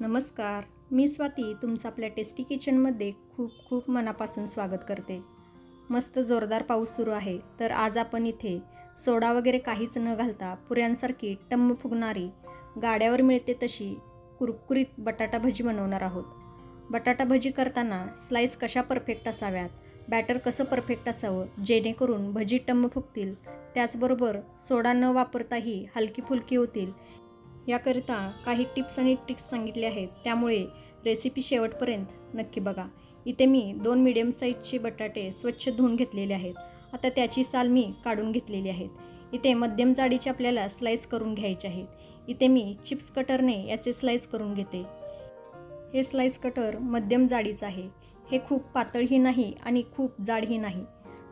नमस्कार मी स्वाती तुमचं आपल्या टेस्टी किचनमध्ये खूप खूप मनापासून स्वागत करते. मस्त जोरदार पाऊस सुरू आहे तर आज आपण इथे सोडा वगैरे काहीच न घालता पुऱ्यांसारखी टम्म फुगणारी गाड्यावर मिळते तशी कुरकुरीत बटाटा भजी बनवणार आहोत. बटाटा भजी करताना स्लाईस कशा परफेक्ट असाव्यात बॅटर कसं परफेक्ट असावं जेणेकरून भजी टम्म फुगतील त्याचबरोबर सोडा न वापरताही हलकी फुलकी होतील याकरिता काही टिप्स आणि ट्रिक्स सांगितले आहेत. त्यामुळे रेसिपी शेवटपर्यंत नक्की बघा. इथे मी दोन मिडियम साईजचे बटाटे स्वच्छ धुवून घेतलेले आहेत. आता त्याची साल मी काढून घेतलेली आहेत. इथे मध्यम जाडीचे आपल्याला स्लाईस करून घ्यायचे आहेत. इथे मी चिप्स कटरने याचे स्लाईस करून घेते. हे स्लाईस कटर मध्यम जाडीचं आहे. हे खूप पातळही नाही आणि खूप जाडही नाही.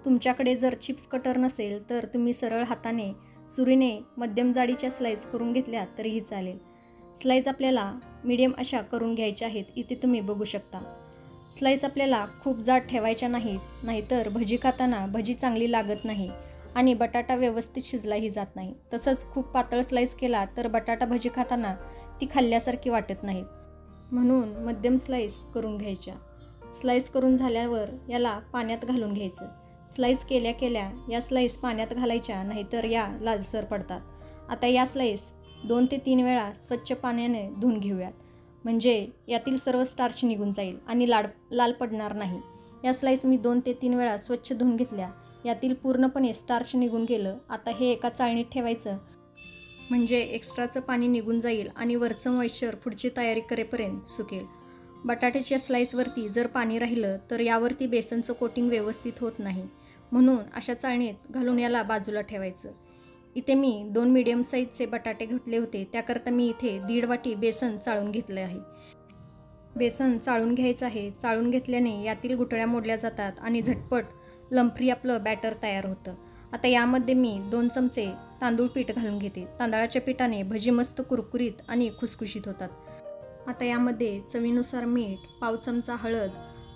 तुमच्याकडे जर चिप्स कटर नसेल तर तुम्ही सरळ हाताने सुरीने मध्यम जाडीच्या स्लाईस करून घेतल्या तरीही चालेल. स्लाईस आपल्याला मीडियम अशा करून घ्यायच्या आहेत इथे तुम्ही बघू शकता. स्लाईस आपल्याला खूप जाड ठेवायच्या नाहीत नाहीतर भजी खाताना भजी चांगली लागत नाही आणि बटाटा व्यवस्थित शिजलाही जात नाही. तसंच खूप पातळ स्लाईस केला तर बटाटा भजी खाताना ती खाल्ल्यासारखी वाटत नाहीत म्हणून मध्यम स्लाईस करून घ्यायच्या. स्लाईस करून झाल्यावर याला पाण्यात घालून घ्यायचं. स्लाईस केल्या केल्या या स्लाईस पाण्यात घालायच्या नाहीतर या लालसर पडतात. आता या स्लाईस दोन ते तीन वेळा स्वच्छ पाण्याने धुवून घेऊयात. म्हणजे यातील सर्व स्टार्च निघून जाईल आणि लाड लाल पडणार नाही. या स्लाईस मी दोन ते तीन वेळा स्वच्छ धुवून घेतल्या. यातील पूर्णपणे स्टार्च निघून गेलं. आता हे एका चाळणीत ठेवायचं. म्हणजे एक्स्ट्राचं पाणी निघून जाईल आणि वरचं मॉइश्चर पुढची तयारी करेपर्यंत सुकेल. बटाट्याच्या स्लाईसवरती जर पाणी राहिलं तर यावरती बेसनचं कोटिंग व्यवस्थित होत नाही. म्हणून अशा चाळणीत घालून याला बाजूला ठेवायचं. इथे मी दोन मीडियम साईजचे बटाटे घेतले होते. त्याकरता मी इथे दीड वाटी बेसन चाळून घेतले आहे. बेसन चाळून घ्यायचं आहे. चाळून घेतल्याने यातील गुठळ्या मोडल्या जातात आणि झटपट लंफ्री आपलं बॅटर तयार होतं. आता यामध्ये मी दोन चमचे तांदूळ पीठ घालून घेते. तांदळाच्या पिठाने भजी मस्त कुरकुरीत आणि खुसखुशीत होतात. आता यामध्ये चवीनुसार मीठ पाव चमचा हळद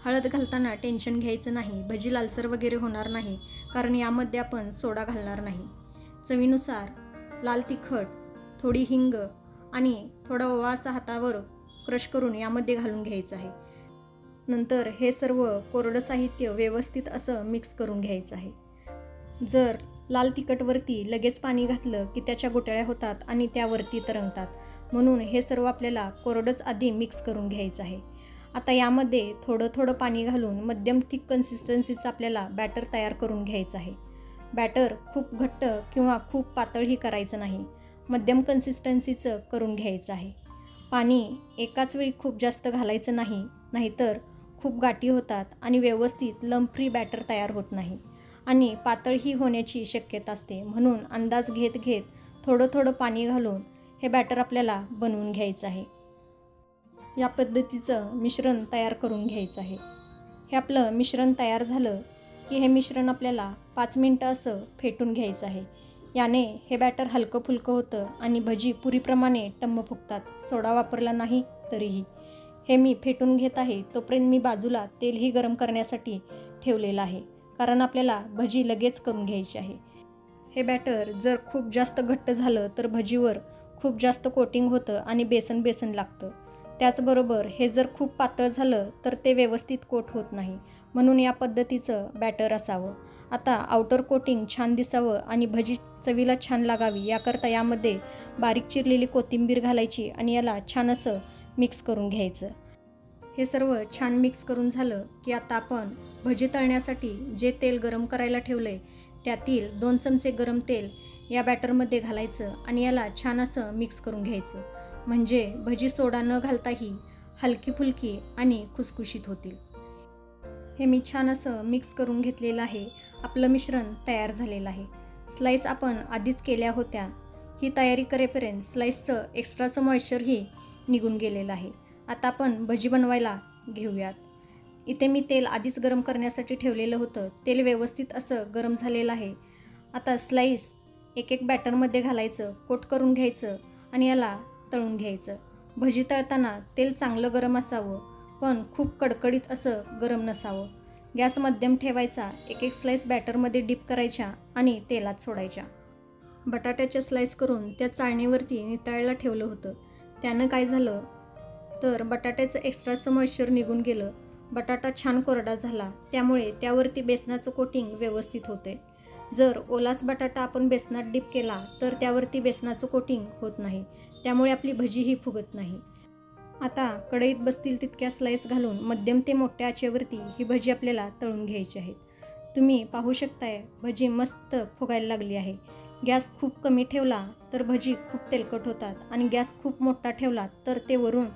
हळद घालताना टेन्शन घ्यायचं नाही भजी लालसर वगैरे होणार नाही कारण यामध्ये आपण सोडा घालणार नाही. चवीनुसार लाल तिखट थोडी हिंग आणि थोडा ओवा असा हातावर क्रश करून यामध्ये घालून घ्यायचं आहे. नंतर हे सर्व कोरडं साहित्य व्यवस्थित असं मिक्स करून घ्यायचं आहे. जर लाल तिखटवरती लगेच पाणी घातलं की त्याच्या गोटळ्या होतात आणि त्यावरती तरंगतात म्हणून हे सर्व आपल्याला कोरडंच आधी मिक्स करून घ्यायचं आहे. आता यामध्ये थोडं थोडं पाणी घालून मध्यम थिक कन्सिस्टन्सीचं आपल्याला बॅटर तयार करून घ्यायचं आहे. बॅटर खूप घट्ट किंवा खूप पातळही करायचं नाही. मध्यम कन्सिस्टन्सीचं करून घ्यायचं आहे. पाणी एकाच वेळी खूप जास्त घालायचं नाही नाहीतर खूप गाठी होतात आणि व्यवस्थित लंफ्री बॅटर तयार होत नाही. आणि पातळही होण्याची शक्यता असते. म्हणून अंदाज घेत घेत थोडं थोडं पाणी घालून हे बॅटर आपल्याला बनवून घ्यायचं आहे. या पद्धतीचं मिश्रण तयार करून घ्यायचं आहे. हे आपलं मिश्रण तयार झालं की हे मिश्रण आपल्याला पाच मिनटं असं फेटून घ्यायचं आहे. याने हे बॅटर हलकं फुलकं होतं आणि भजी पुरीप्रमाणे टम्म फुगतात. सोडा वापरला नाही तरीही. हे मी फेटून घेत आहे तोपर्यंत मी बाजूला तेलही गरम करण्यासाठी ठेवलेलं आहे. कारण आपल्याला भजी लगेच करून घ्यायची आहे. हे बॅटर जर खूप जास्त घट्ट झालं तर भजीवर खूप जास्त कोटिंग होतं आणि बेसन बेसन लागतं. त्याचबरोबर हे जर खूप पातळ झालं तर ते व्यवस्थित कोट होत नाही. म्हणून या पद्धतीचं बॅटर असावं. आता आउटर कोटिंग छान दिसावं आणि भजी चवीला छान लागावी याकरता यामध्ये बारीक चिरलेली कोथिंबीर घालायची आणि याला छान असं मिक्स करून घ्यायचं. हे सर्व छान मिक्स करून झालं की आता आपण भजी तळण्यासाठी जे तेल गरम करायला ठेवलं आहे त्यातील दोन चमचे गरम तेल या बॅटरमध्ये घालायचं आणि याला छान असं मिक्स करून घ्यायचं. म्हणजे भजी सोडा न घालताही हलकी फुलकी आणि खुसखुशीत होतील. हे मी छान असं मिक्स करून घेतलेलं आहे. आपलं मिश्रण तयार झालेलं आहे. स्लाईस आपण आधीच केल्या होत्या. ही तयारी करेपर्यंत स्लाईसचं एक्स्ट्राचं मॉइश्चरही निघून गेलेलं आहे. आता आपण भजी बनवायला घेऊयात. इथे मी तेल आधीच गरम करण्यासाठी ठेवलेलं होतं. तेल व्यवस्थित असं गरम झालेलं आहे. आता स्लाईस एक एक बॅटरमध्ये घालायचं कोट करून घ्यायचं आणि याला तळून घ्यायचं. भजी तळताना तेल चांगलं गरम असावं पण खूप कडकडीत असं गरम नसावं. गॅस मध्यम ठेवायचा एक एक स्लाईस बॅटरमध्ये डिप करायच्या आणि तेलात सोडायच्या. बटाट्याच्या स्लाईस करून त्या चाळणीवरती नितळायला ठेवलं होतं. त्यानं काय झालं? तर बटाट्याचं एक्स्ट्राचं मॉइश्चर निघून गेलं. बटाटा छान कोरडा झाला त्यामुळे त्यावरती बेसनाचं कोटिंग व्यवस्थित होते. जर ओलाच बटाटा आपण बेसनात डीप केला तर त्यावरती बेसनाचं कोटिंग होत नाही. त्यामुळे आपली भजीही फुगत नाही. आता कढईत बसतील तितक्या स्लाईस घालून मध्यम ते मोठ्या आचेवरती ही भजी आपल्याला तळून घ्यायची आहेत. तुम्ही पाहू शकताय भजी मस्त फुगायला लागली आहे. गॅस खूप कमी ठेवला तर भजी खूप तेलकट होतात आणि गॅस खूप मोठा ठेवला तर ते वरून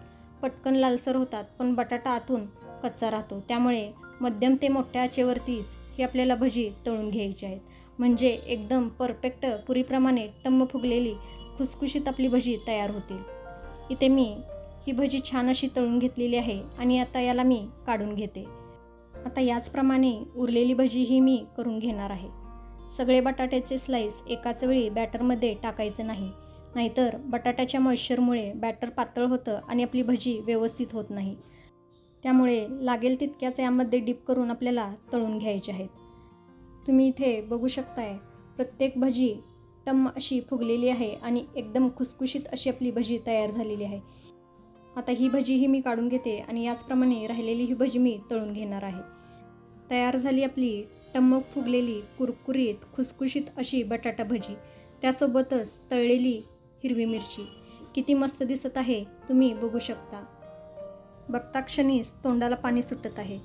पटकन लालसर होतात पण बटाटा आतून कच्चा राहतो. त्यामुळे मध्यम ते मोठ्या आचेवरतीच ही आपल्याला भजी तळून घ्यायची आहेत. म्हणजे एकदम परफेक्ट पुरीप्रमाणे टम्म फुगलेली खुसखुशीत आपली भजी तयार होतील. इथे मी ही भजी छान अशी तळून घेतलेली आहे आणि आता याला मी काढून घेते. आता याचप्रमाणे उरलेली भजी ही मी करून घेणार आहे. सगळे बटाट्याचे स्लाईस एकाच वेळी बॅटरमध्ये टाकायचे नाही. नाहीतर बटाट्याच्या मॉइश्चरमुळे बॅटर पातळ होतं आणि आपली भजी व्यवस्थित होत नाही. त्यामुळे लागेल तितक्याच यामध्ये डीप करून आपल्याला तळून घ्यायचे आहेत. तुम्ही इथे बघू शकताय प्रत्येक भजी टम्म अशी फुगलेली आहे आणि एकदम खुसखुशीत अशी आपली भजी तयार झालेली आहे. आता ही भजी ही मी काढून घेते आणि याचप्रमाणे राहिलेली ही भजी मी तळून घेणार आहे. तयार झाली आपली टम्मक फुगलेली कुरकुरीत खुसखुशीत अशी बटाटा भजी. त्यासोबतच तळलेली हिरवी मिरची. किती मस्त दिसत आहे तुम्ही बघू शकता. बघता क्षणीच तोंडाला पाणी सुटत आहे.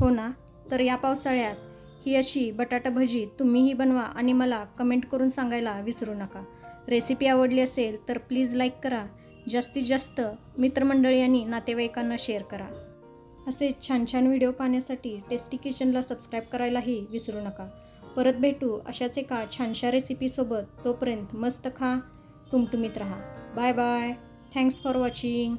हो ना? तर या पावसाळ्यात ही अशी बटाटा भजी तुम्हीही बनवा आणि मला कमेंट करून सांगायला विसरू नका. रेसिपी आवडली असेल तर प्लीज लाईक करा. जास्तीत जास्त मित्रमंडळी आणि नातेवाईकांना शेअर करा. असे छान छान व्हिडिओ पाहण्यासाठी टेस्टी किचनला सबस्क्राईब करायलाही विसरू नका. परत भेटू अशाच एका छानशा रेसिपीसोबत तोपर्यंत मस्त खा टुमटुमीत राहा. Bye bye. Thanks for watching